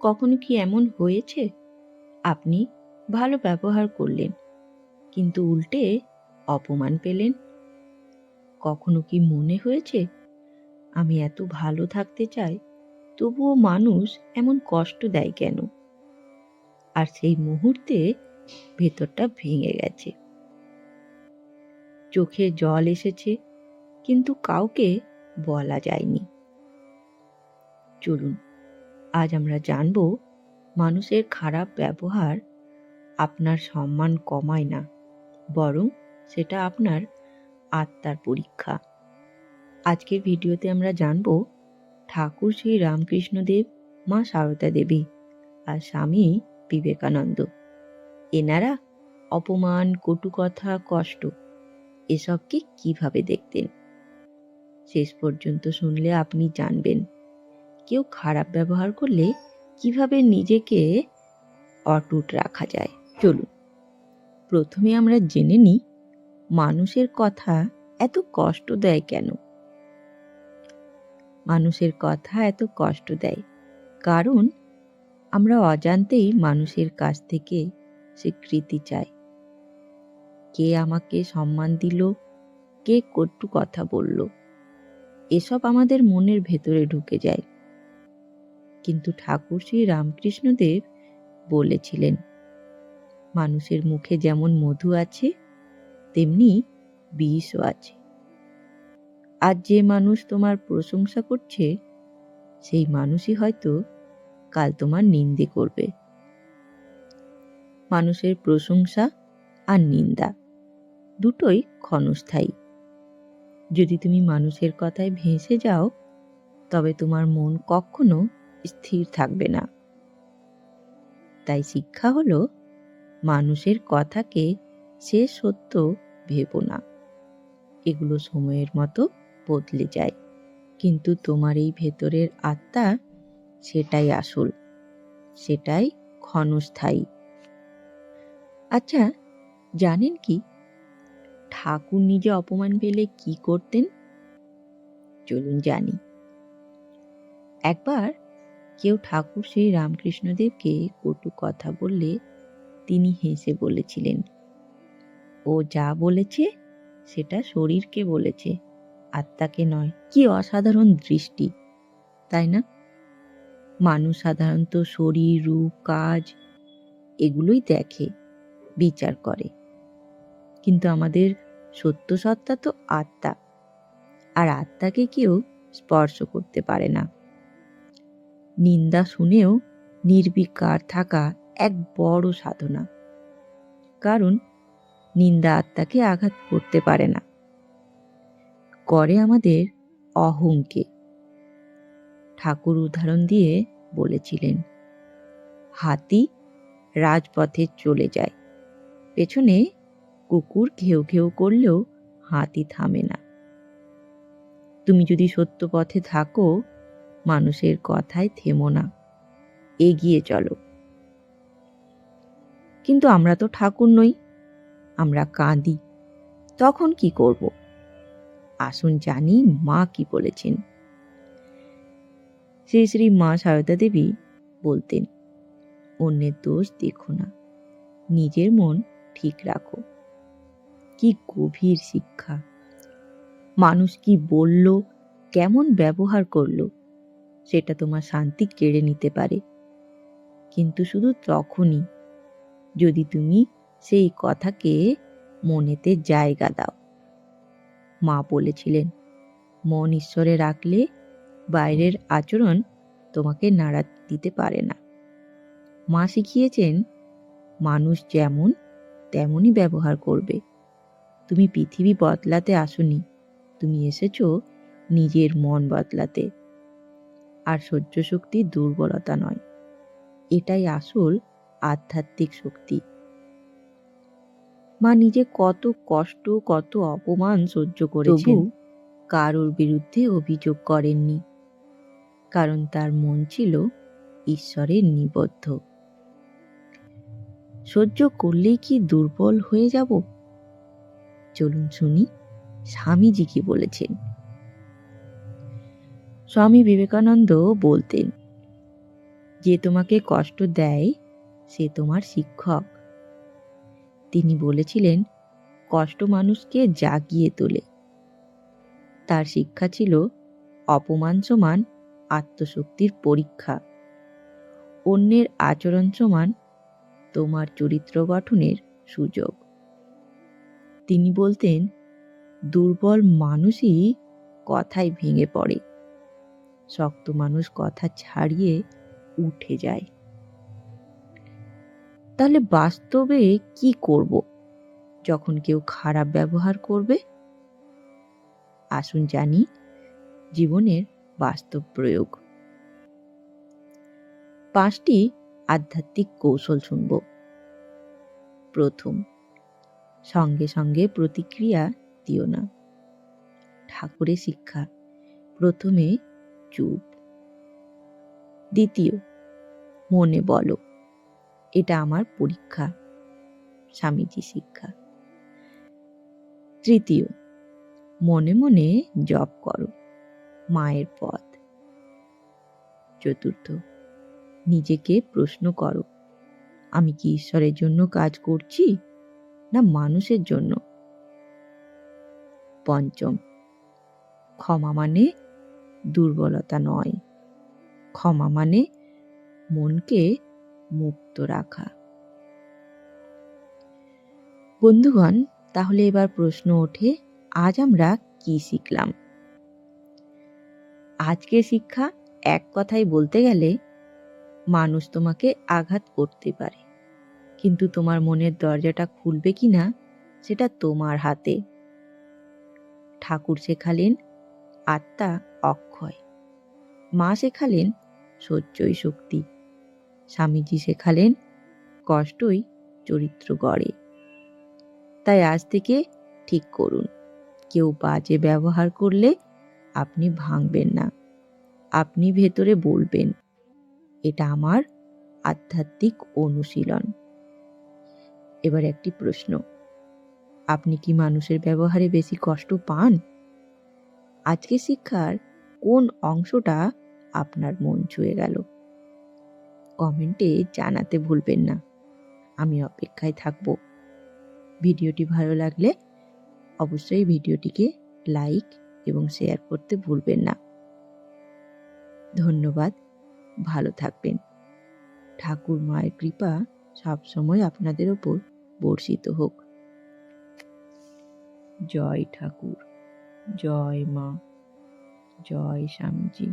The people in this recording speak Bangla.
কখনো কি এমন হয়েছে? আপনি ভালো ব্যবহার করলেন, কিন্তু উল্টে অপমান পেলেন। কখনো কি মনে হয়েছে, আমি এত ভালো থাকতে চাই, তবুও মানুষ এমন কষ্ট দেয় কেন? আর সেই মুহূর্তে ভেতরটা ভেঙে গেছে। চোখে জল এসেছে, কিন্তু কাউকে বলা যায়নি। চলুন আজ আমরা জানব, মানুষের খারাপ ব্যবহার আপনার সম্মান কমায় না, বরং সেটা আপনার আত্মার পরীক্ষা। আজকের ভিডিওতে আমরা জানব, ঠাকুর শ্রী রামকৃষ্ণদেব, মা সারদা দেবী আর স্বামী বিবেকানন্দ। এনারা অপমান কটু কথা কষ্ট, এসবকে কীভাবে দেখতেন? শেষ পর্যন্ত শুনলে আপনি জানবেন। কেউ খারাপ ব্যবহার করলে কীভাবে নিজেকে অটুট রাখা যায়? চলুন। প্রথমে আমরা জেনে নিই মানুষের কথা এত কষ্ট দেয় কেন? মানুষের কথা এত কষ্ট দেয় কারণ আমরা অজান্তেই মানুষের কাছ থেকে স্বীকৃতি চাই। কে আমাকে সম্মান দিল? কে কটু কথা বলল? এসব আমাদের মনের ভেতরে ঢুকে যায়। কিন্তু ঠাকুর শ্রী রামকৃষ্ণদেব বলেছিলেন, মানুষের মুখে যেমন মধু আছে, তেমনি বিষও আছে। আজ যে মানুষ তোমার প্রশংসা করছে, সেই মানুষই হয়তো কাল তোমার নিন্দে করবে। মানুষের প্রশংসা আর নিন্দা দুটোই ক্ষণস্থায়ী। যদি তুমি মানুষের কথায় ভেসে যাও, তবে তোমার মন কখনো স্থির থাকবে না। তাই শিক্ষা হলো, মানুষের কথাকে সে সত্য ভেবো না। এগুলো সময়ের মতো বদলে যায়। কিন্তু তোমার এই ভেতরের আত্মা সেটাই আসল, সেটাই ক্ষণস্থায়ী। আচ্ছা জানেন কি? ঠাকুর নিজে অপমান পেলে কি করতেন? চলুন জানি। একবার কেউ ঠাকুর শ্রী রামকৃষ্ণদেবকে কটু কথা বললে তিনি হেসে বলেছিলেন, ও যা বলেছে সেটা শরীরকে বলেছে, আত্মাকে নয়। কি অসাধারণ দৃষ্টি, তাই না? মানুষ সাধারণত শরীর, রূপ, কাজ এগুলোই দেখে, বিচার করে। কিন্তু আমাদের সত্য সত্তা তো আত্মা, আর আত্মাকে কেউ স্পর্শ করতে পারে না। নিন্দা শুনেও নির্বিকার থাকা এক বড় সাধনা। কারণ নিন্দা আত্মাকে আঘাত করতে পারে না। করে আমাদের অহংকে। ঠাকুর উদাহরণ দিয়ে বলেছিলেন, হাতি রাজপথে চলে যায়। পেছনে কুকুর ঘেউ ঘেউ করলেও হাতি থামে না। তুমি যদি সত্য পথে থাকো মানুষের কথায় থেমো না। এগিয়ে চলো। কিন্তু আমরা তো ঠাকুর নই, আমরা কাঁদি। তখন কি করব? আসুন জানি মা কি বলেছেন। শ্রী শ্রী মা সারদা দেবী বলতেন, অন্যের দোষ দেখো না, নিজের মন ঠিক রাখো। কি গভীর শিক্ষা। মানুষ কি বলল, কেমন ব্যবহার করল সেটা তোমার শান্তি কেড়ে নিতে পারে। কিন্তু শুধু তখনই যদি তুমি সেই কথাকে মনেতে জায়গা দাও। মা বলেছিলেন, মন ঈশ্বরে রাখলে বাইরের আচরণ তোমাকে নাড়া দিতে পারে না। মা শিখিয়েছেন, মানুষ যেমন তেমনই ব্যবহার করবে। তুমি পৃথিবী বদলাতে আসনি, তুমি এসেছ নিজের মন বদলাতে। আর সহ্য শক্তি দুর্বলতা নয়। এটাই আসল আধ্যাত্মিক শক্তি। মা নিজে কত কষ্ট কত অপমান সহ্য করেছেন। কারোর বিরুদ্ধে অভিযোগ করেননি। কারণ তার মন ছিল ঈশ্বরের নিবদ্ধ। সহ্য করলেই কি দুর্বল হয়ে যাব? চলুন শুনি স্বামীজি কি বলেছেন। স্বামী বিবেকানন্দ বলতেন, যে তোমাকে কষ্ট দেয়, সে তোমার শিক্ষক। তিনি বলেছিলেন, কষ্ট মানুষকে জাগিয়ে তোলে। তার শিক্ষা ছিল অপমান সমান আত্মশক্তির পরীক্ষা। অন্যের আচরণ সমান তোমার চরিত্র গঠনের সুযোগ। তিনি বলতেন, দুর্বল মানুষই কথায় ভেঙে পড়ে। শক্ত মানুষ কথা ছাড়িয়ে উঠে যায়। তাহলে বাস্তবে কি করব? যখন কেউ খারাপ ব্যবহার করবে? আসুন জানি জীবনের বাস্তব প্রয়োগ। পাঁচটি আধ্যাত্মিক কৌশল শুনব। প্রথম, সঙ্গে সঙ্গে প্রতিক্রিয়া দিও না। ঠাকুরের শিক্ষা। প্রথমে চুপ। দ্বিতীয়, মনে বলো, এটা আমার পরীক্ষা, স্বামীজি শিক্ষা। তৃতীয়, মনে মনে জপ করো, মায়ের পথ। চতুর্থ, নিজেকে প্রশ্ন করো, আমি কি ঈশ্বরের জন্য কাজ করছি, না মানুষের জন্য? পঞ্চম, ক্ষমা মানে দুর্বলতা নয়। ক্ষমা মানে মনকে মুক্ত রাখা। বন্ধুগণ, তাহলে এবার প্রশ্ন ওঠে, আজ আমরা কি শিখলাম? আজকের শিক্ষা এক কথায় বলতে গেলে, মানুষ তোমাকে আঘাত করতে পারে। কিন্তু তোমার মনের দরজাটা খুলবে কি না সেটা তোমার হাতে। ঠাকুর শেখালেন আত্মা অক্ষয়। মা শেখালেন সহ্যই শক্তি। স্বামীজি শেখালেন কষ্টই চরিত্র গড়ে। তাই আজ থেকে ঠিক করুন, কেউ বাজে ব্যবহার করলে আপনি ভাঙবেন না, আপনি ভেতরে বলবেন, এটা আমার আধ্যাত্মিক অনুশীলন। এবার একটি প্রশ্ন, আপনি কি মানুষের ব্যবহারে বেশি কষ্ট পান? আজকে শিক্ষার কোন অংশটা আপনার মন ছুঁয়ে গেল? কমেন্টে জানাতে ভুলবেন না। আমি অপেক্ষায় থাকব। ভিডিওটি ভালো লাগলে অবশ্যই ভিডিওটিকে লাইক এবং শেয়ার করতে ভুলবেন না। ধন্যবাদ। ভালো থাকবেন। ঠাকুর মায়ের কৃপা সবসময় আপনাদের ওপর বর্ষিত হোক। জয় ঠাকুর। জয় মা জয় স্বামীজি।